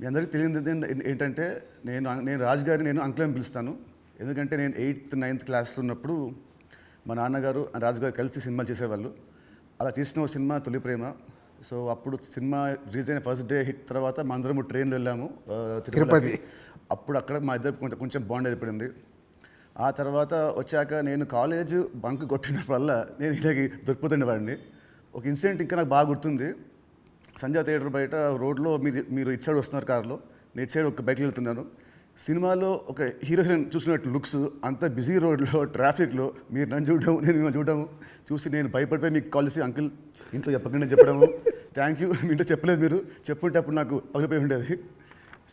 మీ అందరికీ తెలియదు ఏంటి- ఏంటంటే నేను నేను రాజు గారిని నేను అంకుల్ అని పిలుస్తాను. ఎందుకంటే నేను ఎయిత్ నైన్త్ క్లాస్ ఉన్నప్పుడు మా నాన్నగారు రాజు గారు కలిసి సినిమాలు చేసేవాళ్ళు. అలా ఒక సినిమా తొలి ప్రేమ. సో అప్పుడు సినిమా రిలీజ్ అయిన ఫస్ట్ డే హిట్ తర్వాత మా అందరం ట్రైన్లో వెళ్ళాము ఆ, తిరుపతికి. అప్పుడు అక్కడ మా ఇద్దరు కొంచెం కొంచెం బాండ్ ఏర్పడింది ఆ తర్వాత వచ్చాక నేను కాలేజ్ బంక్ కొట్టినప్పుడల్లా నేను ఇలాగే దొరికిపోతుండేవాడిని. ఒక ఇన్సిడెంట్ ఇంకా నాకు బాగా గుర్తుంది. సంధ్యా థియేటర్ బయట రోడ్లో మీరు మీరు ఇటు సైడ్ వస్తున్నారు కార్లో. నేను ఇటు సైడ్ ఒక బైక్లో వెళ్తున్నాను. సినిమాలో ఒక హీరో హీరోయిన్ చూసినట్టు లుక్స్ అంత బిజీ రోడ్లో ట్రాఫిక్లో మీరు నన్ను చూడడం నేను మిమ్మల్ని చూడడం చూసి నేను భయపడిపోయి మీకు కాల్ చేసి అంకుల్ ఇంట్లో చెప్పకుండా చెప్పడము. థ్యాంక్ యూ మీ ఇంట్లో చెప్పలేదు మీరు. చెప్పుంటే అప్పుడు నాకు పగిలిపోయి ఉండేది.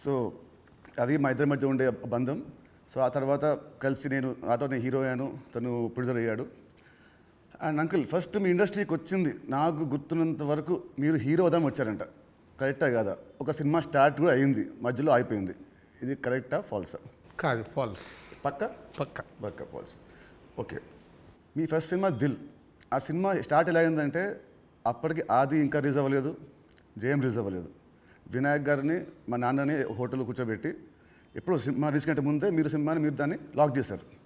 సో అది మా ఇద్దరి మధ్య ఉండే బంధం. సో ఆ తర్వాత కలిసి నేను ఆ తర్వాత నేను హీరో అయ్యాను. తను ప్రొడ్యూసర్ అయ్యాడు. అండ్ అంకుల్ ఫస్ట్ మీ ఇండస్ట్రీకి వచ్చింది నాకు గుర్తున్నంత వరకు మీరు హీరో అవుదాం వచ్చారంట. కరెక్టా కాదా? ఒక సినిమా స్టార్ట్ కూడా అయింది మధ్యలో అయిపోయింది ఇది కరెక్టా ఫాల్సా కాదు ఫాల్స్ పక్క? పక్క. పక్క ఫాల్స్ ఓకే. మీ ఫస్ట్ సినిమా దిల్. ఆ సినిమా స్టార్ట్ ఎలా అయిందంటే అప్పటికి ఆది ఇంకా రిలీజ్ అవ్వలేదు జయం రిలీజ్ అవ్వలేదు. వినాయక్ గారిని మా నాన్నని హోటల్లో కూర్చోబెట్టి ఎప్పుడు సినిమా రిలీజ్ కంటే ముందే మీరు సినిమాని మీరు దాన్ని లాక్ చేశారు.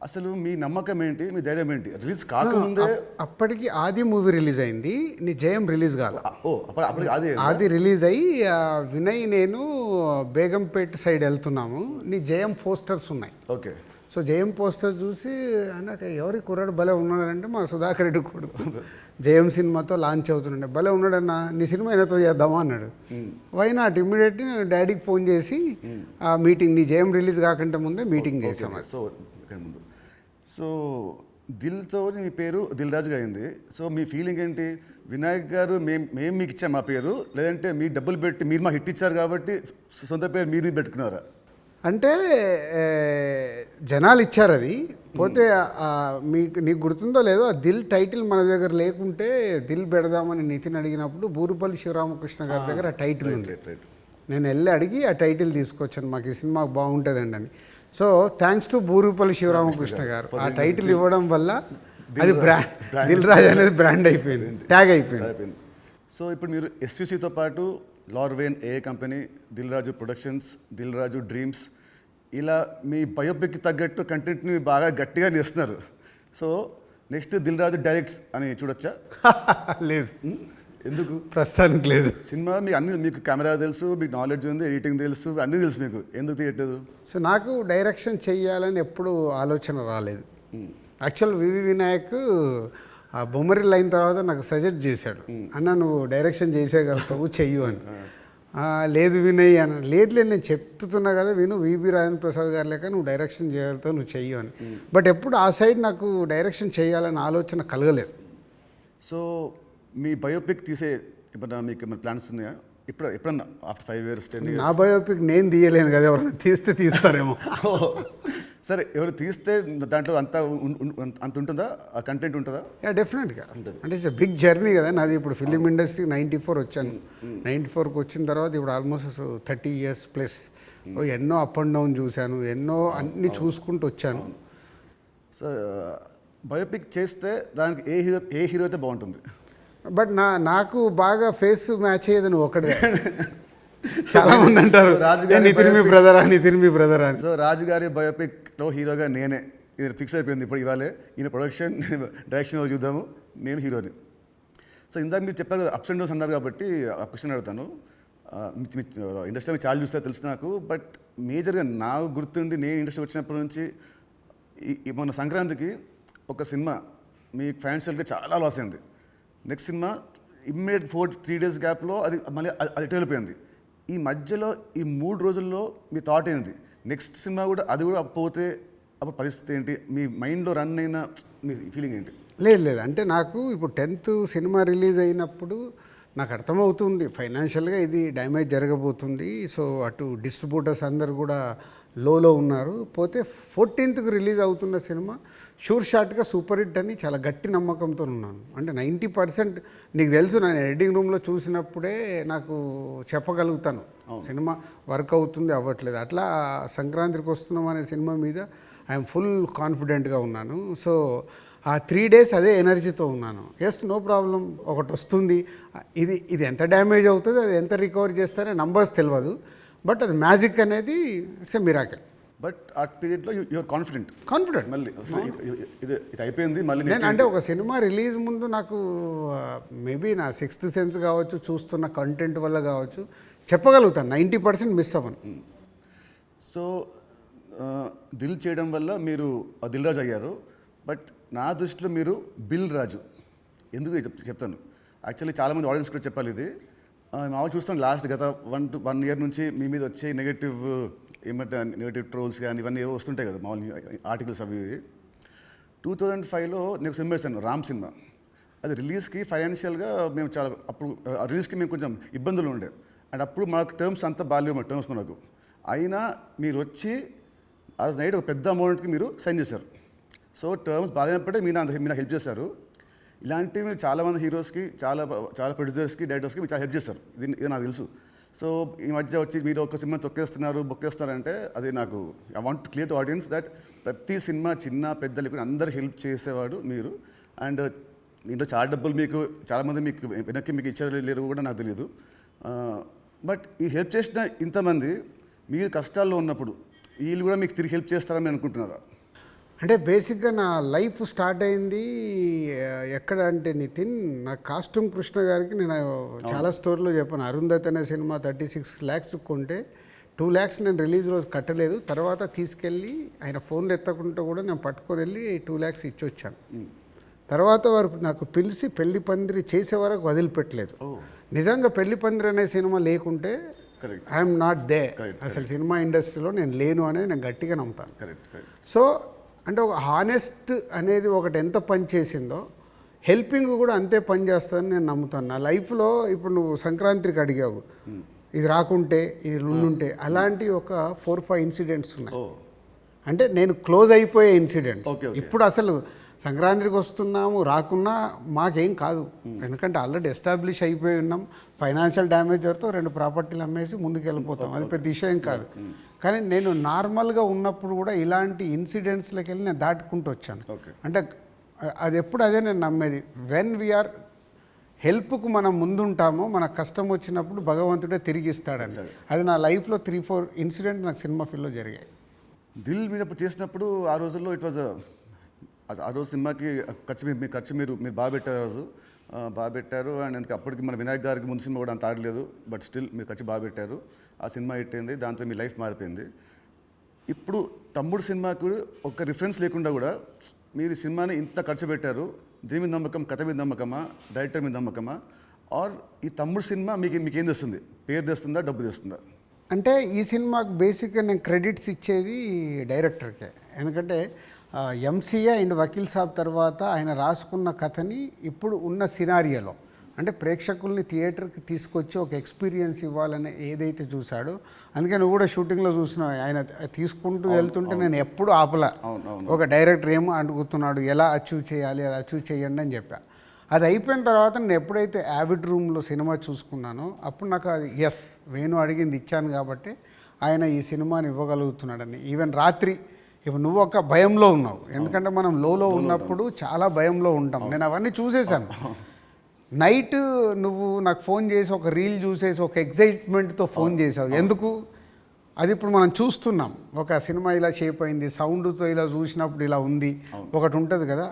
అసలు మీ నమ్మకం ఏంటి? మీ ధైర్యం ఏంటి? రిలీజ్ కాకముందే అప్- అప్పటికి ఆది మూవీ రిలీజ్ అయింది. నీ జయం రిలీజ్ కాదు ఓ అప్పటికి అదే ఆది రిలీజ్ అయ్యి వినయ్ నేను బేగంపేట సైడ్ వెళ్తున్నాము. నీ జయం పోస్టర్స్ ఉన్నాయి. ఓకే. సో జయం పోస్టర్ చూసి అన్నాక ఎవరి కుర్రాడు భలే ఉన్నాడంటే మా సుధాకర్ రెడ్డి కొడుకు. జయం సినిమాతో లాంచ్ అవుతుండే భలే ఉన్నాడన్న నీ సినిమా అయినతో చేద్దామా? అన్నాడు. Why not? ఇమ్మీడియట్లీ నేను డాడీకి ఫోన్ చేసి ఆ మీటింగ్ నీ జయం రిలీజ్ కాకంటే ముందే మీటింగ్ చేసాం ఓకే, సో ముందు. సో దిల్తో మీ పేరు దిల్ రాజుగా అయింది. సో మీ ఫీలింగ్ ఏంటి? వినాయక్ గారు మేము మేము మీకు ఇచ్చాం మా పేరు. లేదంటే మీ డబ్బులు పెట్టి మీరు మాకు హిట్ ఇచ్చారు కాబట్టి సొంత పేరు మీరు పెట్టుకున్నారా? అంటే జనాలు ఇచ్చారు అది. పోతే మీకు నీకు గుర్తుందో లేదో ఆ దిల్ టైటిల్ మన దగ్గర లేకుంటే దిల్ పెడదామని నితిన్ అడిగినప్పుడు బూరుపల్లి శివరామకృష్ణ గారి దగ్గర ఆ టైటిల్ ఉంది. నేను వెళ్ళి అడిగి ఆ టైటిల్ తీసుకొచ్చాను. మాకు ఈ సినిమా బాగుంటుందండి అని. So thanks to Boorupalli Sivaramakrishna garu. ఆ టైటిల్ ఇవ్వడం వల్ల అది బ్రాండ్. దిల్ రాజ్ అనేది బ్రాండ్ అయిపోయింది. ట్యాగ్ అయిపోయింది. సో ఇప్పుడు మీరు ఎస్విసితో పాటు లార్వేన్ ఏ company Dil Raju productions Dil Raju dreams ఇలా మీ బయోపిక్ తగ్గట్టు కంటెంట్ని బాగా గట్టిగా చేస్తున్నారు so next Dil Raju directs అని చూడొచ్చా? లేదు? ఎందుకు? ప్రస్తుతానికి లేదు. సినిమా మీకు అన్ని మీకు కెమెరా తెలుసు మీకు నాలెడ్జ్ ఉంది ఎడిటింగ్ తెలుసు అన్నీ తెలుసు మీకు. ఎందుకు తీయట్లేదు? సో నాకు డైరెక్షన్ చెయ్యాలని ఎప్పుడు ఆలోచన రాలేదు. యాక్చువల్ వివి వినాయక్ ఆ బొమ్మరిల్ అయిన తర్వాత నాకు సజెస్ట్ చేశాడు. అన్న నువ్వు డైరెక్షన్ చేసేయగలుగుతావు చెయ్యు అని. "ఆ, లేదు వినయ్ అని లేదు లేదు నేను చెప్తున్నా కదా విను. వివి రాజేంద్ర ప్రసాద్ గారు లేక నువ్వు డైరెక్షన్ చేయగలుగుతావు నువ్వు చెయ్యు అని. బట్ ఎప్పుడు ఆ సైడ్ నాకు డైరెక్షన్ చేయాలని ఆలోచన కలగలేదు. సో మీ బయోపిక్ తీసే ఇప్పుడు మీకు ఏమైనా ప్లాన్స్ ఉన్నాయా? ఇప్పుడు ఎప్పుడన్నా? After five years ten years నా బయోపిక్ నేను తీయలేను కదా ఎవరైనా తీస్తే తీస్తారేమో. సరే ఎవరు తీస్తే దాంట్లో అంత అంత ఉంటుందా? ఆ కంటెంట్ ఉంటుందా? యా డెఫినెట్గా అంటే ఇట్స్ బిగ్ జర్నీ కదా నాది ఇప్పుడు ఫిలిం ఇండస్ట్రీ నైంటీ ఫోర్ వచ్చాను. నైంటీ ఫోర్కి వచ్చిన తర్వాత ఇప్పుడు ఆల్మోస్ట్ థర్టీ ఇయర్స్ ప్లస్ ఎన్నో అప్ అండ్ డౌన్ చూశాను ఎన్నో అన్ని చూసుకుంటూ వచ్చాను. సో బయోపిక్ చేస్తే దానికి ఏ హీరో ఏ హీరో అయితే బాగుంటుంది? బట్ నా నాకు బాగా ఫేస్ మ్యాచ్ అయ్యేది నువ్వు ఒకటే చాలా మంది అంటారు రాజుగారి "ఏ, నితిన్ మీ బ్రదరా నితిన్ మీ బ్రదర్ అని. సో రాజుగారి బయోపిక్లో హీరోగా నేనే. ఇది ఫిక్స్ అయిపోయింది ఇప్పుడు ఇవాళే. ఈయన ప్రొడక్షన్ డైరెక్షన్ చూద్దాము. నేను హీరోని. సో ఇందాక మీరు చెప్పారు కదా అప్స్ అండ్ డౌన్స్ అన్నారు కాబట్టి ఆ క్వశ్చన్ అడుగుతాను. ఇండస్ట్రీ చాలా చూస్తే తెలుసు నాకు. బట్ మేజర్గా నా గుర్తుండి నేను ఇండస్ట్రీ వచ్చినప్పటి నుంచి మొన్న సంక్రాంతికి ఒక సినిమా మీ ఫైనాన్షియల్గా చాలా లాస్ అయింది. Next cinema immediate four three days గ్యాప్లో అది మళ్ళీ అది- అది వెళ్ళిపోయింది ఈ మధ్యలో ఈ మూడు రోజుల్లో మీ థాట్ ఏంటి నెక్స్ట్ సినిమా కూడా అది కూడా పోతే అప్పుడు పరిస్థితి ఏంటి? మీ మైండ్లో రన్ అయిన మీ ఫీలింగ్ ఏంటి? లేదు లేదు. అంటే నాకు ఇప్పుడు టెన్త్ సినిమా రిలీజ్ అయినప్పుడు నాకు అర్థమవుతుంది. ఫైనాన్షియల్గా ఇది డ్యామేజ్ జరగబోతుంది. సో అటు డిస్ట్రిబ్యూటర్స్ అందరు కూడా లోలో ఉన్నారు. పోతే ఫోర్టీన్త్కి రిలీజ్ అవుతున్న సినిమా. షూర్ షాట్గా సూపర్ హిట్ అని చాలా గట్టి నమ్మకంతో ఉన్నాను. అంటే నైంటీ పర్సెంట్ నీకు తెలుసు నేను ఎడిటింగ్ రూమ్లో చూసినప్పుడే నాకు చెప్పగలుగుతాను. సినిమా వర్క్ అవుతుంది అవ్వట్లేదు. అట్లా సంక్రాంతికి వస్తున్నాం అనే సినిమా మీద ఐఎమ్ ఫుల్ కాన్ఫిడెంట్గా ఉన్నాను. సో ఆ త్రీ డేస్ అదే ఎనర్జీతో ఉన్నాను. ఎస్ నో ప్రాబ్లం ఒకటి వస్తుంది. ఇది ఇది ఎంత డ్యామేజ్ అవుతుంది అది ఎంత రికవర్ చేస్తారో నంబర్స్ తెలియదు బట్ అది మ్యాజిక్ అనేది ఇట్స్ ఎ మిరాకిల్ బట్ ఆ పీరియడ్లో యువర్ కాన్ఫిడెంట్. కాన్ఫిడెంట్ మళ్ళీ. ఇది- ఇది అయిపోయింది మళ్ళీ నేను అంటే ఒక సినిమా రిలీజ్ ముందు నాకు మేబీ నా సిక్స్త్ సెన్స్ కావచ్చు చూస్తున్న కంటెంట్ వల్ల కావచ్చు చెప్పగలుగుతాను. నైంటీ పర్సెంట్ మిస్ అవ్వను. సో ఆ, దిల్ చేయడం వల్ల మీరు దిల్ రాజు అయ్యారు. బట్ నా దృష్టిలో మీరు బిల్ రాజు. ఎందుకు చెప్ చెప్తాను? యాక్చువల్లీ చాలామంది ఆడియన్స్ కూడా చెప్పాలి ఇది. మామూలు చూస్తాను లాస్ట్ గత వన్ టు వన్ ఇయర్ నుంచి మీ మీద వచ్చే నెగటివ్ ఏమంటే నెగిటివ్ ట్రోల్స్ కానీ ఇవన్నీ ఏవో వస్తుంటాయి కదా మామూలు ఆర్టికల్స్ అవి. టూ థౌజండ్ ఫైవ్లో నేను సినిమా వేసాను రామ్ సినిమా. అది రిలీజ్కి ఫైనాన్షియల్గా మేము చాలా అప్పుడు రిలీజ్కి మేము కొంచెం ఇబ్బందులు ఉండే. అండ్ అప్పుడు మాకు టర్మ్స్ అంతా బాగాలేవు మా టర్మ్స్ మనకు అయినా మీరు వచ్చి ఆ రోజు నైట్ ఒక పెద్ద అమౌంట్కి మీరు సైన్ చేశారు. సో టర్మ్స్ బాగాలేనప్పుడే మీరు అంత మీరు హెల్ప్ చేశారు. ఇలాంటివి మీరు చాలామంది హీరోస్కి చాలా చాలా ప్రొడ్యూసర్స్కి డైరెక్టర్స్కి మీరు చాలా హెల్ప్ చేస్తారు ఇది ఇది నాకు తెలుసు. సో ఈ మధ్య వచ్చి మీరు ఒక సినిమా తొక్కేస్తున్నారు బొక్కేస్తున్నారంటే అది నాకు I want clear to audience that ప్రతి సినిమా చిన్న పెద్ద కూడా అందరు హెల్ప్ చేసేవాడు మీరు. అండ్ దీంట్లో చాలా డబ్బులు మీకు చాలామంది మీకు వెనక్కి మీకు ఇచ్చారు లేరు కూడా నాకు తెలియదు బట్ ఈ హెల్ప్ చేసిన ఇంతమంది మీరు కష్టాల్లో ఉన్నప్పుడు వీళ్ళు కూడా మీకు తిరిగి హెల్ప్ చేస్తారని అనుకుంటున్నారా? అంటే బేసిక్గా నా లైఫ్ స్టార్ట్ అయింది ఎక్కడ అంటే నితిన్ నా కాస్ట్యూమ్ కృష్ణ గారికి నేను చాలా స్టోర్లో చెప్పాను. అరుంధతి అనే సినిమా థర్టీ సిక్స్ ల్యాక్స్ కొంటే టూ ల్యాక్స్ నేను రిలీజ్ రోజు కట్టలేదు. తర్వాత తీసుకెళ్ళి ఆయన ఫోన్లు ఎత్తకుంటే కూడా నేను పట్టుకొని వెళ్ళి టూ ల్యాక్స్ ఇచ్చి వచ్చాను తర్వాత వారు నాకు పిలిచి పెళ్ళి పందిరి చేసే వరకు వదిలిపెట్టలేదు. నిజంగా పెళ్ళి పందిరి అనే సినిమా లేకుంటే కరెక్ట్ ఐఎమ్ నాట్ దే. అసలు సినిమా ఇండస్ట్రీలో నేను లేను అనేది నేను గట్టిగా నమ్ముతాను. సో అంటే ఒక హానెస్ట్ అనేది ఒకటి ఎంత పని చేసిందో హెల్పింగ్ కూడా అంతే పని చేస్తుందని నేను నమ్ముతాను. నా లైఫ్లో ఇప్పుడు నువ్వు సంక్రాంతికి అడిగావు. ఇది రాకుంటే ఇది ఉండుంటే అలాంటి ఒక ఫోర్ ఫైవ్ ఇన్సిడెంట్స్ ఉన్నాయి. అంటే నేను క్లోజ్ అయిపోయే okay. ఇప్పుడు అసలు సంక్రాంతికి వస్తున్నాము రాకున్నా మాకేం కాదు. ఎందుకంటే ఆల్రెడీ ఎస్టాబ్లిష్ అయిపోయి ఉన్నాం. ఫైనాన్షియల్ డ్యామేజ్ వరకు రెండు ప్రాపర్టీలు అమ్మేసి ముందుకు వెళ్ళిపోతాం అది పెద్ద విషయం కాదు. కానీ నేను నార్మల్గా ఉన్నప్పుడు కూడా ఇలాంటి ఇన్సిడెంట్స్లోకి వెళ్ళి నేను దాటుకుంటూ వచ్చాను. ఓకే. అంటే అది ఎప్పుడు అదే నేను నమ్మేది. వెన్ వీఆర్ హెల్ప్కు మనం ముందుంటామో మన కష్టం వచ్చినప్పుడు భగవంతుడే తిరిగి ఇస్తాడని. అది నా లైఫ్లో త్రీ ఫోర్ ఇన్సిడెంట్ నాకు సినిమా ఫీల్డ్లో జరిగాయి. దిల్ మీరు అప్పుడు చేసినప్పుడు ఆ రోజుల్లో ఇట్ వాజ్ ఆ రోజు సినిమాకి ఖర్చు మీ మీ ఖర్చు మీరు మీరు బాగా పెట్టారు ఆ రోజు. బాగా పెట్టారు. అండ్ అందుకే అప్పటికి మన వినాయక్ గారికి ముందు సినిమా కూడా అంత ఆడలేదు. బట్ స్టిల్ మీరు ఖర్చు బాగా పెట్టారు. ఆ సినిమా హిట్ అయింది దాంతో మీ లైఫ్ మారిపోయింది. ఇప్పుడు తమ్ముడు సినిమాకు ఒక రిఫరెన్స్ లేకుండా కూడా మీరు సినిమాని ఇంత ఖర్చు పెట్టారు దీని మీద నమ్మకం కథ మీద నమ్మకమా డైరెక్టర్ మీద నమ్మకమా? ఆర్ ఈ తమ్ముడు సినిమా మీకు మీకు ఏం తెస్తుంది? పేరు తెస్తుందా డబ్బు తెస్తుందా? అంటే ఈ సినిమాకు బేసిక్గా నేను క్రెడిట్స్ ఇచ్చేది డైరెక్టర్కే ఎందుకంటే ఎంసీఏ అండ్ వకీల్ సాబ్ తర్వాత ఆయన రాసుకున్న కథని ఇప్పుడు ఉన్న సినారియోలో అంటే ప్రేక్షకుల్ని థియేటర్కి తీసుకొచ్చి ఒక ఎక్స్పీరియన్స్ ఇవ్వాలని ఏదైతే చూశాడో అందుకే నువ్వు కూడా షూటింగ్లో చూసినావు. ఆయన తీసుకుంటూ వెళ్తుంటే నేను ఎప్పుడు ఆపలా. ఒక డైరెక్టర్ ఏమో అడుగుతున్నాడు ఎలా అచీవ్ చేయాలి అది అచీవ్ చేయండి అని చెప్పా. అది అయిపోయిన తర్వాత నేను ఎప్పుడైతే యావిడ్ రూమ్లో సినిమా చూసుకున్నానో అప్పుడు నాకు అది ఎస్ వేణు అడిగింది ఇచ్చాను కాబట్టి ఆయన ఈ సినిమాని ఇవ్వగలుగుతున్నాడని. ఈవెన్ రాత్రి ఇప్పుడు నువ్వు ఒక భయంలో ఉన్నావు. ఎందుకంటే మనం లోలో ఉన్నప్పుడు చాలా భయంలో ఉంటాం. నేను అవన్నీ చూసేశాను. నైట్ నువ్వు నాకు ఫోన్ చేసి ఒక రీల్ చూసేసి ఒక ఎగ్జైట్మెంట్తో ఫోన్ చేసావు. ఎందుకు? అది ఇప్పుడు మనం చూస్తున్నాం. ఒక సినిమా ఇలా షేప్ అయింది సౌండ్తో ఇలా చూసినప్పుడు ఇలా ఉంది. ఒకటి ఉంటుంది కదా.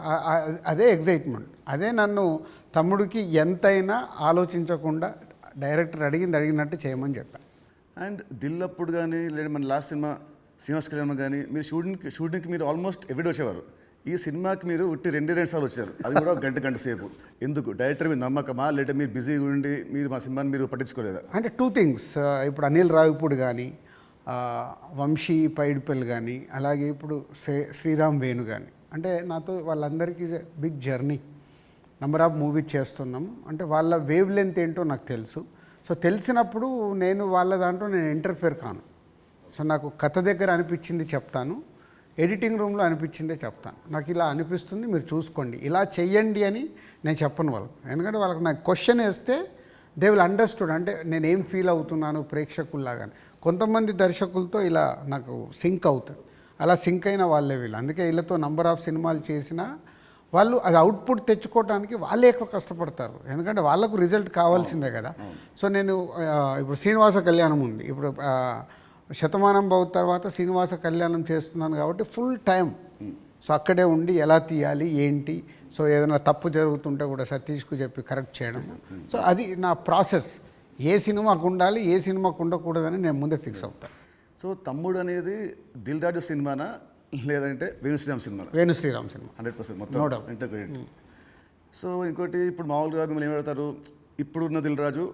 అదే ఎగ్జైట్మెంట్ అదే నన్ను తమ్ముడికి ఎంతైనా ఆలోచించకుండా డైరెక్టర్ అడిగింది అడిగినట్టు చేయమని చెప్పాను అండ్ దిల్ అప్పుడు కానీ లేదా మన లాస్ట్ సినిమా శ్రీనివాస్ కళ్యాణ్ కానీ మీరు షూటింగ్కి షూటింగ్కి మీరు ఆల్మోస్ట్ ఎవ్రీడే వచ్చేవారు. ఈ సినిమాకి మీరు ఉట్టి రెండే రెండు సార్లు వచ్చారు. అది కూడా గంట గంట సేపు. ఎందుకు? డైరెక్టర్ మీద నమ్మకమా? లేదా మీరు బిజీగా ఉండి మీరు మా సినిమాని మీరు పట్టించుకోలేదా? అంటే టూ థింగ్స్ ఇప్పుడు అనిల్ రావిపూడి కానీ వంశీ పైడిపల్లి కానీ అలాగే ఇప్పుడు శ్రీరామ్ వేణు కానీ అంటే నాతో వాళ్ళందరికీ big journey number of movies చేస్తున్నాం. అంటే వాళ్ళ వేవ్ లెంత్ ఏంటో నాకు తెలుసు. సో తెలిసినప్పుడు నేను వాళ్ళ దాంట్లో నేను ఇంటర్ఫేర్ కాను. సో నాకు కథ దగ్గర అనిపించింది చెప్తాను. ఎడిటింగ్ రూమ్లో అనిపించిందే చెప్తాను. నాకు ఇలా అనిపిస్తుంది మీరు చూసుకోండి. ఇలా చెయ్యండి అని నేను చెప్పను వాళ్ళకు. ఎందుకంటే వాళ్ళకి నాకు క్వశ్చన్ వేస్తే దే విల్ అండర్స్టూడ్ అంటే నేను ఏం ఫీల్ అవుతున్నాను ప్రేక్షకుల్లాగా కొంతమంది దర్శకులతో ఇలా నాకు సింక్ అవుతుంది అలా సింక్ అయిన వాళ్ళే వీళ్ళు. అందుకే వీళ్ళతో నంబర్ ఆఫ్ సినిమాలు చేసిన వాళ్ళు అది అవుట్పుట్ తెచ్చుకోవడానికి వాళ్ళే ఎక్కువ కష్టపడతారు. ఎందుకంటే వాళ్ళకు రిజల్ట్ కావాల్సిందే కదా. సో నేను ఇప్పుడు శ్రీనివాస కళ్యాణం ఉంది. ఇప్పుడు శతమానం భవ తర్వాత శ్రీనివాస కళ్యాణం చేస్తున్నాను కాబట్టి ఫుల్ టైం సో అక్కడే ఉండి ఎలా తీయాలి ఏంటి? సో ఏదైనా తప్పు జరుగుతుంటే కూడా సతీష్కు చెప్పి కరెక్ట్ చేయడం. సో అది నా ప్రాసెస్. ఏ సినిమాకు ఉండాలి ఏ సినిమాకు ఉండకూడదని నేను ముందే ఫిక్స్ అవుతాను సో తమ్ముడు అనేది దిల్ రాజు సినిమానా? లేదంటే వేణు శ్రీరామ్ సినిమానా? Venu Sriram cinema. Hundred percent మొత్తం. ఇంటర్ సో ఇంకోటి ఇప్పుడు మామూలుగా మిమ్మల్ని ఏం అడుగుతారు? ఇప్పుడున్న దిల్ రాజు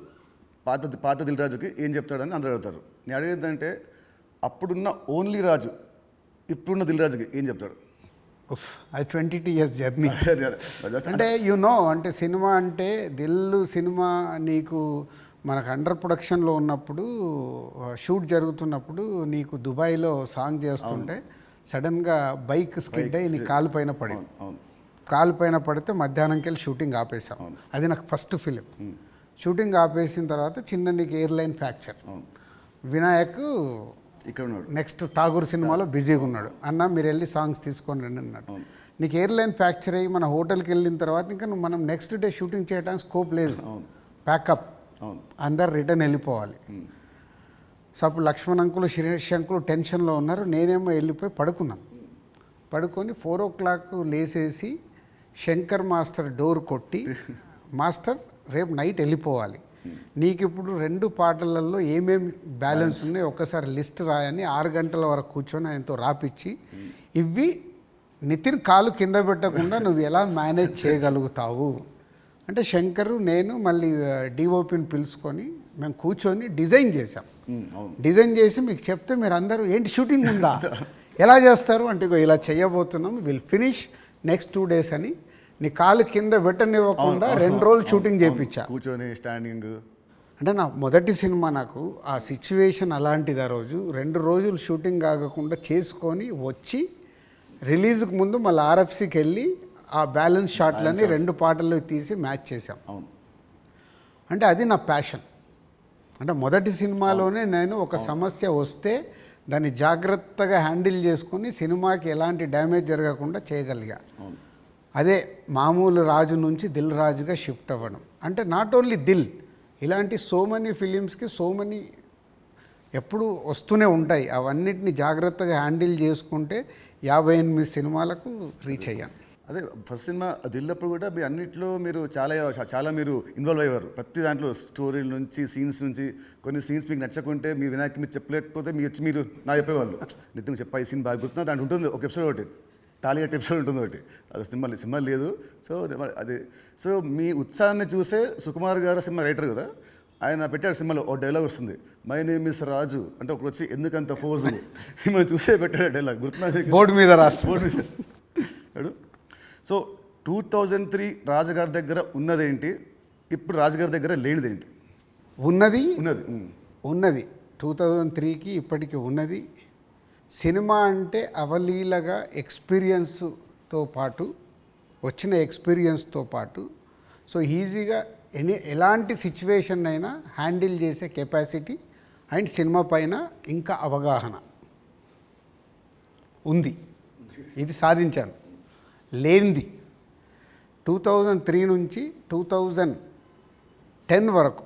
పాత పాత దిల్ రాజుకి ఏం చెప్తాడని అందరూ అడుగుతారు. నేను అడిగేది అంటే అప్పుడున్న ఓన్లీ రాజు ఇప్పుడున్న దిల్ రాజుకి ఏం చెప్తాడు? అది ట్వంటీ టూ ఇయర్స్ జర్నీ అంటే యు నో అంటే సినిమా అంటే దిల్లు సినిమా నీకు మనకు అండర్ ప్రొడక్షన్లో ఉన్నప్పుడు షూట్ జరుగుతున్నప్పుడు నీకు దుబాయ్లో సాంగ్ చేస్తుంటే సడన్గా బైక్ స్కిడ్ అయ్యి నీ కాలు పైన పడింది. కాలు పైన పడితే మధ్యాహ్నంకి వెళ్ళి షూటింగ్ ఆపేసాం అది నాకు ఫస్ట్ ఫిలిం షూటింగ్ ఆపేసిన తర్వాత చిన్న నీకు ఎయిర్లైన్ ఫ్రాక్చర్. వినాయక్ ఇక్కడ ఉన్నాడు. నెక్స్ట్ ఠాగూర్ సినిమాలో బిజీగా ఉన్నాడు. అన్న మీరు వెళ్ళి సాంగ్స్ తీసుకొని రండి అన్నాడు. నీకు ఎయిర్లైన్ ఫ్రాక్చర్ అయ్యి మన హోటల్కి వెళ్ళిన తర్వాత ఇంకా నువ్వు మనం నెక్స్ట్ డే షూటింగ్ చేయడానికి స్కోప్ లేదు. ప్యాకప్ అందరు రిటర్న్ వెళ్ళిపోవాలి. సో అప్పుడు లక్ష్మణ్ అంకులు శిరీష్ అంకులు టెన్షన్లో ఉన్నారు. నేనేమో వెళ్ళిపోయి పడుకున్నాను. పడుకొని ఫోర్ ఓ క్లాక్ లేసేసి శంకర్ మాస్టర్ డోర్ కొట్టి మాస్టర్ రేపు నైట్ వెళ్ళిపోవాలి. నీకు ఇప్పుడు రెండు పాటలలో ఏమేమి బ్యాలెన్స్ ఉన్నాయో ఒక్కసారి లిస్ట్ రాయని ఆరు గంటల వరకు కూర్చొని ఆయనతో రాపిచ్చి ఇవి నితిన్ కాలు కింద పెట్టకుండా నువ్వు ఎలా మేనేజ్ చేయగలుగుతావు? అంటే శంకరు నేను మళ్ళీ డిఓపిని పిలుచుకొని మేము కూర్చొని డిజైన్ చేసాం అవును. డిజైన్ చేసి మీకు చెప్తే మీరు అందరూ ఏంటి షూటింగ్ ఉందా? ఎలా చేస్తారు? అంటే ఇలా చేయబోతున్నాం will finish next two days అని నీ కాలు కింద పెట్టనివ్వకుండా రెండు రోజులు షూటింగ్ చేయించా. కూర్చొని స్టాండింగ్ అంటే నా మొదటి సినిమా నాకు ఆ సిచ్యువేషన్ అలాంటిది ఆ రోజు. రెండు రోజులు షూటింగ్ ఆగకుండా చేసుకొని వచ్చి రిలీజ్కి ముందు మళ్ళీ ఆర్ఎఫ్సికి వెళ్ళి ఆ బ్యాలెన్స్ షాట్లని రెండు పాటలు తీసి మ్యాచ్ చేసాం అవును. అంటే అది నా ప్యాషన్ అంటే మొదటి సినిమాలోనే నేను ఒక సమస్య వస్తే దాన్ని జాగ్రత్తగా హ్యాండిల్ చేసుకుని సినిమాకి ఎలాంటి డ్యామేజ్ జరగకుండా చేయగలిగా. అదే మామూలు రాజు నుంచి దిల్ రాజుగా షిఫ్ట్ అవ్వడం. అంటే నాట్ ఓన్లీ దిల్ ఇలాంటి సో మెనీ ఫిలిమ్స్కి సో మెనీ ఎప్పుడు వస్తూనే ఉంటాయి. అవన్నిటిని జాగ్రత్తగా హ్యాండిల్ చేసుకుంటే యాభై ఎనిమిది సినిమాలకు రీచ్ అయ్యాను అదే ఫస్ట్ సినిమా దిల్లప్పుడు కూడా మీ అన్నిట్లో మీరు చాలా చాలా మీరు ఇన్వాల్వ్ అయ్యారు ప్రతి దాంట్లో స్టోరీల నుంచి సీన్స్ నుంచి కొన్ని సీన్స్ మీకు నచ్చకుంటే మీరు వినాయక్ మీరు చెప్పలేకపోతే మీరు వచ్చి మీరు నా చెప్పేవాళ్ళు. నిత్యం చెప్పా ఈ సీన్ బాగా గుర్తున్నా దాంట్లో ఉంటుంది ఒక ఎపిసోడ్ ఒకటి. టాలీగట్ ఎపిసోడ్ ఉంటుంది ఒకటి. అది సినిమా సినిమా లేదు. సో అది సో మీ ఉత్సాహాన్ని చూసే సుకుమార్ గారు సినిమా రైటర్ కదా. ఆయన పెట్టాడు సినిమాలో ఓ డైలాగ్ వస్తుంది. మై నేమ్ ఇస్ రాజు అంటే ఒకరు వచ్చి ఎందుకంత ఫోజు? మిమ్మల్ని చూసే పెట్టాడు డైలాగ్. గుర్తున్నా బోర్డు మీద రాస్తా బోర్డు మీద. సో టూ థౌజండ్ త్రీ రాజుగారి దగ్గర ఉన్నదేంటి? ఇప్పుడు రాజుగారి దగ్గర లేనిదేంటి? ఉన్నది? ఉన్నది. ఉన్నది. టూ థౌజండ్ త్రీకి ఇప్పటికి ఉన్నది. సినిమా అంటే అవలీలగా ఎక్స్పీరియన్స్తో పాటు వచ్చిన ఎక్స్పీరియన్స్తో పాటు సో ఈజీగా ఎనీ ఎలాంటి సిచ్యువేషన్ అయినా హ్యాండిల్ చేసే కెపాసిటీ అండ్ సినిమా పైన ఇంకా అవగాహన ఉంది. ఇది సాధించాను. లేనిది టూ థౌజండ్ త్రీ నుంచి టూ థౌజండ్ టెన్ వరకు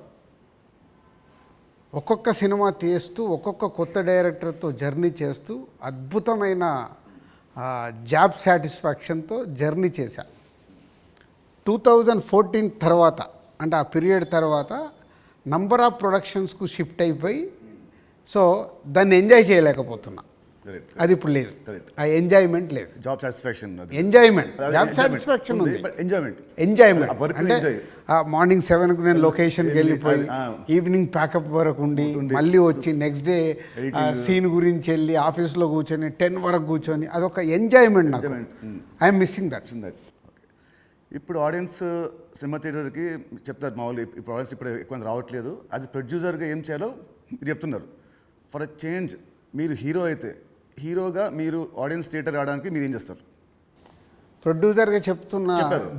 ఒక్కొక్క సినిమా తీస్తూ ఒక్కొక్క కొత్త డైరెక్టర్తో జర్నీ చేస్తూ అద్భుతమైన జాబ్ సాటిస్ఫాక్షన్తో జర్నీ చేశా. టూ థౌజండ్ ఫోర్టీన్ తర్వాత అంటే ఆ పీరియడ్ తర్వాత నంబర్ ఆఫ్ ప్రొడక్షన్స్కు షిఫ్ట్ అయిపోయి సో దాన్ని ఎంజాయ్ చేయలేకపోతున్నా. అది ఇప్పుడు లేదు. ఆ ఎంజాయ్మెంట్ లేదు. Job satisfaction enjoyment job. Satisfaction ఉంది ఎంజాయ్మెంట్ ఎంజాయ్మెంట్ అంటే. మార్నింగ్ సెవెన్కి నేను లొకేషన్కి వెళ్ళి, వెళ్ళిపోయి. ఈవినింగ్ ప్యాకప్ వరకు ఉండి మళ్ళీ వచ్చి నెక్స్ట్ డే. సీన్ గురించి వెళ్ళి ఆఫీస్లో కూర్చొని టెన్ వరకు కూర్చొని అదొక ఎంజాయ్మెంట్ నాకు. ఐఎమ్ మిస్సింగ్ దట్ ఇప్పుడు ఆడియన్స్ సినిమా థియేటర్కి చెప్తారు మామూలు ఇప్పుడు ఆడియన్స్ ఇప్పుడు ఎక్కువ రావట్లేదు. అది ప్రొడ్యూసర్గా ఏం చేయాలో మీరు చెప్తున్నారు. ఫర్ అ చేంజ్ మీరు హీరో అయితే హీరోగా మీరు ఆడియన్స్ థియేటర్ రావడానికి మీరు ఏం చేస్తారు? ప్రొడ్యూసర్గా చెప్తున్న.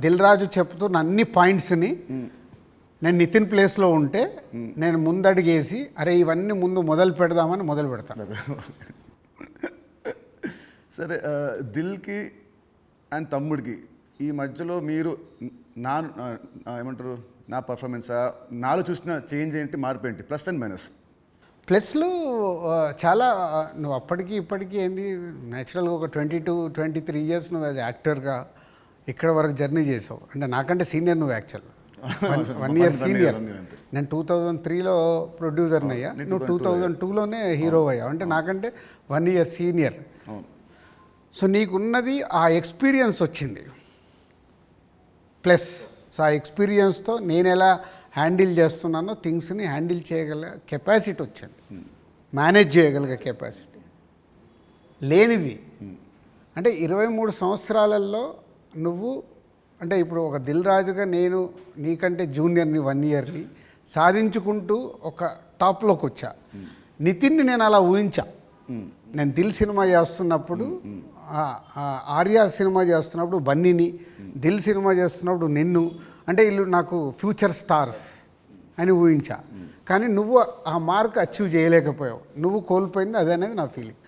దిల్ రాజు చెప్తున్న అన్ని పాయింట్స్ని నేను నితిన్ ప్లేస్లో ఉంటే నేను ముందడిగేసి అరే ఇవన్నీ ముందు మొదలు పెడదామని మొదలు పెడతాను సరే దిల్కి అండ్ తమ్ముడికి ఈ మధ్యలో మీరు నా నా- ఏమంటారు నా పర్ఫార్మెన్సా నాలో చూసిన చేంజ్ ఏంటి మార్పు ఏంటి? ప్లస్ అండ్ మైనస్ ప్లస్లు చాలా నువ్వు అప్పటికి ఇప్పటికీ ఏంది న్యాచురల్గా ఒక twenty two twenty three years నువ్వు యాజ్ యాక్టర్గా ఇక్కడ వరకు జర్నీ చేసావు. అంటే నాకంటే సీనియర్ నువ్వు actual. One one year senior. నేను టూ థౌజండ్ త్రీలో ప్రొడ్యూసర్ని అయ్యా నువ్వు టూ థౌజండ్ టూలోనే హీరో అయ్యావు. అంటే నాకంటే వన్ ఇయర్ సీనియర్. సో నీకున్నది ఆ ఎక్స్పీరియన్స్ వచ్చింది. ప్లస్ సో ఆ ఎక్స్పీరియన్స్తో నేను ఎలా హ్యాండిల్ చేస్తున్నానో థింగ్స్ని హ్యాండిల్ చేయగల కెపాసిటీ వచ్చింది. మేనేజ్ చేయగలిగే కెపాసిటీ. లేనిది. అంటే ఇరవై మూడు సంవత్సరాలలో నువ్వు అంటే ఇప్పుడు ఒక దిల్ రాజుగా నేను నీకంటే జూనియర్ని వన్ ఇయర్ని సాధించుకుంటూ ఒక టాప్లోకి వచ్చా నితిన్ని నేను అలా ఊహించా. నేను దిల్ సినిమా చేస్తున్నప్పుడు ఆర్య సినిమా చేస్తున్నప్పుడు బన్నీని దిల్ సినిమా చేస్తున్నప్పుడు నిన్ను అంటే వీళ్ళు నాకు ఫ్యూచర్ స్టార్స్ అని ఊహించా. కానీ నువ్వు ఆ మార్క్ అచీవ్ చేయలేకపోయావు. నువ్వు కోల్పోయింది అదే అనేది నా ఫీలింగ్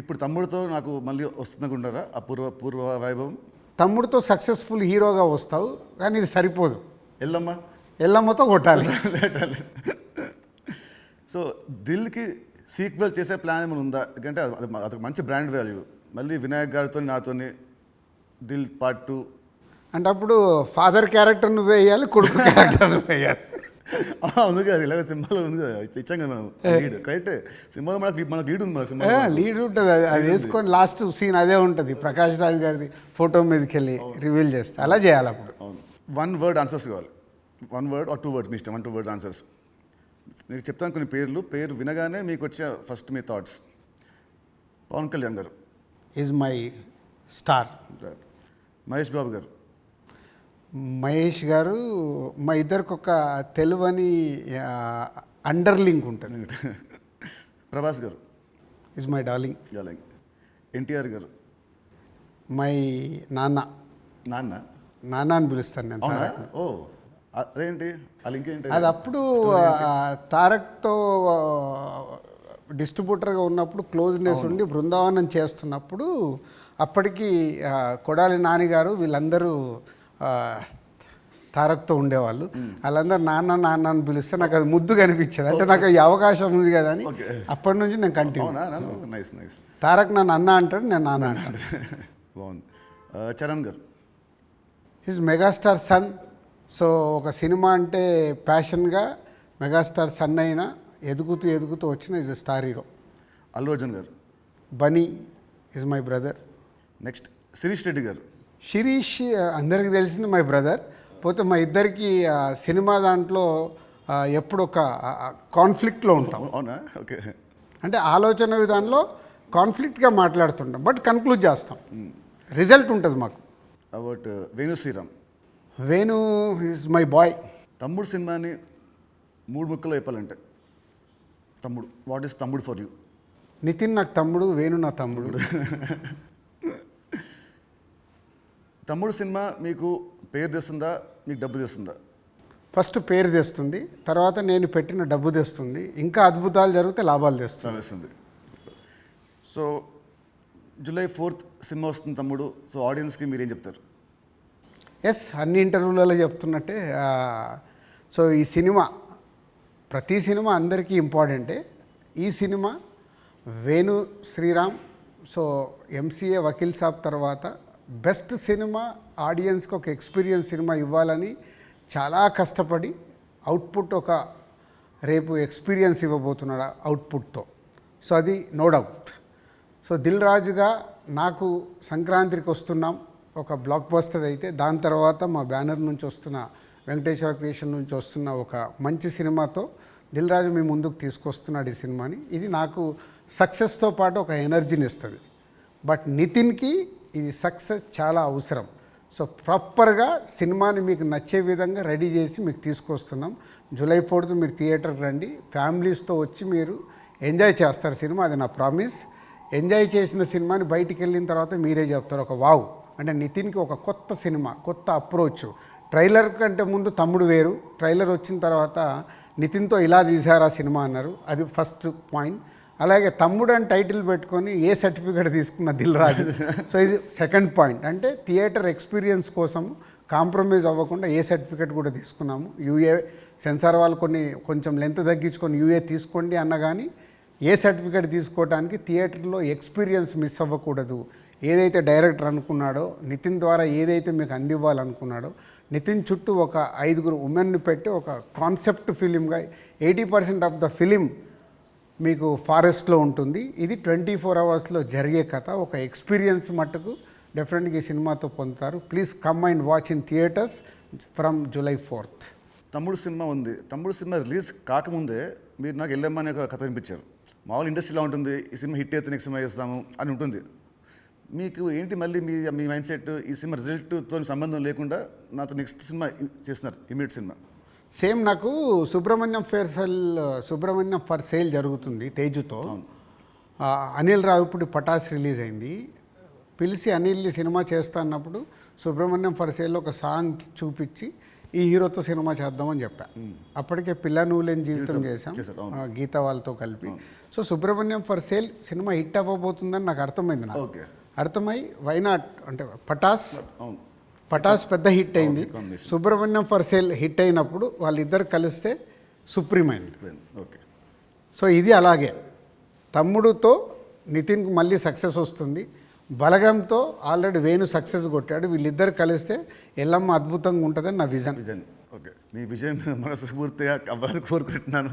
ఇప్పుడు తమ్ముడితో నాకు మళ్ళీ వస్తుందనుకుంటారా ఆ పూర్వ పూర్వ వైభవం? తమ్ముడితో సక్సెస్ఫుల్ హీరోగా వస్తావు కానీ ఇది సరిపోదు. ఎల్లమ్మా? ఎల్లమ్మతో కొట్టాలి. సో దిల్కి సీక్వెల్ చేసే ప్లాన్ ఏమైనా ఉందా? ఎందుకంటే అది మంచి బ్రాండ్ వాల్యూ మళ్ళీ వినాయక్ గారితో నాతోని దిల్ పార్ట్ టూ అంటే అప్పుడు ఫాదర్ క్యారెక్టర్ నువ్వు వేయాలి కొడుకు క్యారెక్టర్ నువ్వు వేయాలి. ఉంది కదా ఇలాగ సింబల్ ఉంది కదా ఇచ్చాం కదా మనం లీడ్ కరెక్ట్ సింబల్ మనకు మనకు లీడ్ ఉంది మన సింబల్ లీడ్ ఉంటుంది అది అది వేసుకొని లాస్ట్ సీన్ అదే ఉంటుంది ప్రకాష్ రాజ్ గారిది ఫోటో మీదకి వెళ్ళి రివీల్ చేస్తే అలా చేయాలి అప్పుడు. వన్ వర్డ్ ఆన్సర్స్ కావాలి. One word or two words మీ ఇష్టం వన్ టూ వర్డ్స్ ఆన్సర్స్ మీకు చెప్తాను కొన్ని పేర్లు పేరు వినగానే మీకు వచ్చే first me thoughts Pawan Kalyan garu. Is my star Mahesh Babu garu. Mahesh garu మా ఇద్దరికి ఒక తెలువని అండర్లింక్ ఉంటుంది. Prabhas garu. Is my darling అలాగే ఎన్టీఆర్ గారు. మై నాన్న. నాన్న? నాన్న అని పిలుస్తాను నేను. ఓ అదేంటి? అది అప్పుడు తారక్తో డిస్ట్రిబ్యూటర్గా ఉన్నప్పుడు క్లోజ్నెస్ ఉండి బృందావనం చేస్తున్నప్పుడు అప్పటికి కొడాలి నానిగారు వీళ్ళందరూ తారక్తో ఉండేవాళ్ళు. వాళ్ళందరూ నాన్న నాన్న అని పిలిస్తే నాకు అది ముద్దు కనిపించేది అంటే నాకు ఈ అవకాశం ఉంది కదా అని. అప్పటి నుంచి నేను కంటిన్యూ నైస్ నైస్. తారక్ నన్ను అన్న అంటాడు నేను నాన్న అంటాను. బాగుంది. Charan garu. His megastar son so ఒక సినిమా అంటే ప్యాషన్గా మెగాస్టార్ సన్ అయినా ఎదుగుతూ ఎదుగుతూ వచ్చిన is star hero Allu Arjun garu. Bunny is my brother next Sirish Reddy garu. Sirish అందరికీ తెలిసింది మై బ్రదర్ పోతే మా ఇద్దరికి సినిమా దాంట్లో ఎప్పుడు ఒక కాన్ఫ్లిక్ట్లో ఉంటాం. అవునా? ఓకే. అంటే ఆలోచన విధానంలో కాన్ఫ్లిక్ట్గా మాట్లాడుతుంటాం బట్ కన్క్లూడ్ చేస్తాం. రిజల్ట్ ఉంటుంది మాకు. About Venu Sriram. Venu is my boy Thammudu సినిమాని మూడు ముక్కలు చెప్పాలంటే. Thammudu. What is Thammudu for you Nithin నాకు తమ్ముడు వేణు నా తమ్ముడు. తమ్ముడు సినిమా మీకు పేరు తెస్తుందా? మీకు డబ్బు తెస్తుందా? ఫస్ట్ పేరు తెస్తుంది తర్వాత నేను పెట్టిన డబ్బు తెస్తుంది. ఇంకా అద్భుతాలు జరిగితే లాభాలు తెస్తుంది. సో జూలై ఫోర్త్ సినిమా వస్తుంది తమ్ముడు. సో ఆడియన్స్కి మీరు ఏం చెప్తారు? ఎస్ అన్ని ఇంటర్వ్యూలలో చెప్తున్నట్టే సో ఈ సినిమా ప్రతి సినిమా అందరికీ ఇంపార్టెంటే. ఈ cinema Venu Sriram so MCA Vakeel Saab తర్వాత బెస్ట్ సినిమా ఆడియన్స్కి ఒక ఎక్స్పీరియన్స్ సినిమా ఇవ్వాలని చాలా కష్టపడి అవుట్పుట్ ఒక రేపు ఎక్స్పీరియన్స్ ఇవ్వబోతున్నాడు అవుట్పుట్తో. సో అది నో డౌట్. సో దిల్ రాజుగా నాకు సంక్రాంతికి వస్తున్నాం ఒక బ్లాక్ బస్టర్ అయితే దాని తర్వాత మా బ్యానర్ నుంచి వస్తున్న వెంకటేశ్వర క్రియేషన్ నుంచి వస్తున్న ఒక మంచి సినిమాతో దిల్ రాజు మీ ముందుకు తీసుకొస్తున్నాడు ఈ సినిమాని. ఇది నాకు సక్సెస్తో పాటు ఒక ఎనర్జీని ఇస్తుంది. బట్ నితిన్కి ఇది సక్సెస్ చాలా అవసరం. సో ప్రాపర్గా సినిమాని మీకు నచ్చే విధంగా రెడీ చేసి మీకు తీసుకొస్తున్నాం. జూలై ఫోర్త్ మీరు థియేటర్కి రండి. ఫ్యామిలీస్తో వచ్చి మీరు ఎంజాయ్ చేస్తారు సినిమా అది నా ప్రామిస్ ఎంజాయ్ చేసిన సినిమాని బయటికి వెళ్ళిన తర్వాత మీరే చెప్తారు. ఒక వావ్ అంటే నితిన్కి ఒక కొత్త సినిమా కొత్త అప్రోచ్ ట్రైలర్ కంటే ముందు తమ్ముడు వేరు. ట్రైలర్ వచ్చిన తర్వాత నితిన్తో ఇలా తీశారు ఆ సినిమా అన్నారు. అది ఫస్ట్ పాయింట్. అలాగే తమ్ముడు అని టైటిల్ పెట్టుకొని ఏ సర్టిఫికేట్ తీసుకున్న దిల్ రాజు. సో ఇది సెకండ్ పాయింట్. అంటే థియేటర్ ఎక్స్పీరియన్స్ కోసం కాంప్రమైజ్ అవ్వకుండా ఏ సర్టిఫికేట్ కూడా తీసుకున్నాము. యూఏ సెన్సార్ వాళ్ళు కొన్ని కొంచెం లెంత్ తగ్గించుకొని యూఏ తీసుకోండి అన్న కానీ ఏ సర్టిఫికేట్ తీసుకోవడానికి థియేటర్లో ఎక్స్పీరియన్స్ మిస్ అవ్వకూడదు. ఏదైతే డైరెక్టర్ అనుకున్నాడో నితిన్ ద్వారా ఏదైతే మీకు అందివ్వాలనుకున్నాడో నితిన్ చుట్టూ ఒక ఐదుగురు ఉమెన్ని పెట్టి ఒక concept ఫిలింగా eighty percent of the film మీకు ఫారెస్ట్లో ఉంటుంది. ఇది ట్వంటీ ఫోర్ అవర్స్లో జరిగే కథ. ఒక ఎక్స్పీరియన్స్ మట్టుకు డెఫినెట్గా ఈ సినిమాతో పొందుతారు. Please come and watch in theatres from July fourth. Thammudu cinema ఉంది. తమ్ముడు సినిమా రిలీజ్ కాకముందే మీరు నాకు వెళ్ళమ్మా అనే ఒక కథ వినిపించారు. మామూలు ఇండస్ట్రీలో ఉంటుంది. ఈ సినిమా హిట్ అయితే నెక్స్ట్ సినిమా చేస్తాము అని ఉంటుంది. మీకు ఏంటి మళ్ళీ మీ మీ మైండ్ సెట్ ఈ సినిమా రిజల్ట్తో సంబంధం లేకుండా నాతో నెక్స్ట్ సినిమా చేస్తున్నారు ఇమీడియట్ సినిమా? సేమ్ నాకు Subrahmanyam for sale Subrahmanyam for sale జరుగుతుంది తేజుతో. అనిల్ రావిపూడి పటాస్ రిలీజ్ అయింది. పిలిచి అనిల్ ఈ సినిమా చేస్తా అన్నప్పుడు సుబ్రహ్మణ్యం ఫర్ సేల్లో ఒక సాంగ్ చూపించి ఈ హీరోతో సినిమా చేద్దామని చెప్పా. అప్పటికే పిల్ల నువ్వు లేని జీవితం చేశాం. గీత వాళ్ళతో కలిపి. So Subrahmanyam for sale cinema hit అవ్వబోతుందని నాకు అర్థమైంది నాకు. ఓకే. అర్థమై వైనాట్ అంటే పటాస్. అవును. పటాస్ పెద్ద హిట్ అయింది. సుబ్రహ్మణ్యం ఫర్ సేల్ హిట్ అయినప్పుడు వాళ్ళిద్దరు కలిస్తే సుప్రీం అయింది. ఓకే సో ఇది అలాగే. తమ్ముడుతో నితిన్కి మళ్ళీ సక్సెస్ వస్తుంది. బలగంతో ఆల్రెడీ వేణు సక్సెస్ కొట్టాడు. వీళ్ళిద్దరు కలిస్తే ఎల్లమ్మ అద్భుతంగా ఉంటుందని నా విజన్ విజన్ ఓకే మీ విజయం మనస్ఫూర్తిగా అవ్వాలని కోరుకుంటున్నాను.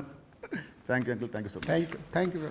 Thank you uncle thank you so much thank you thank you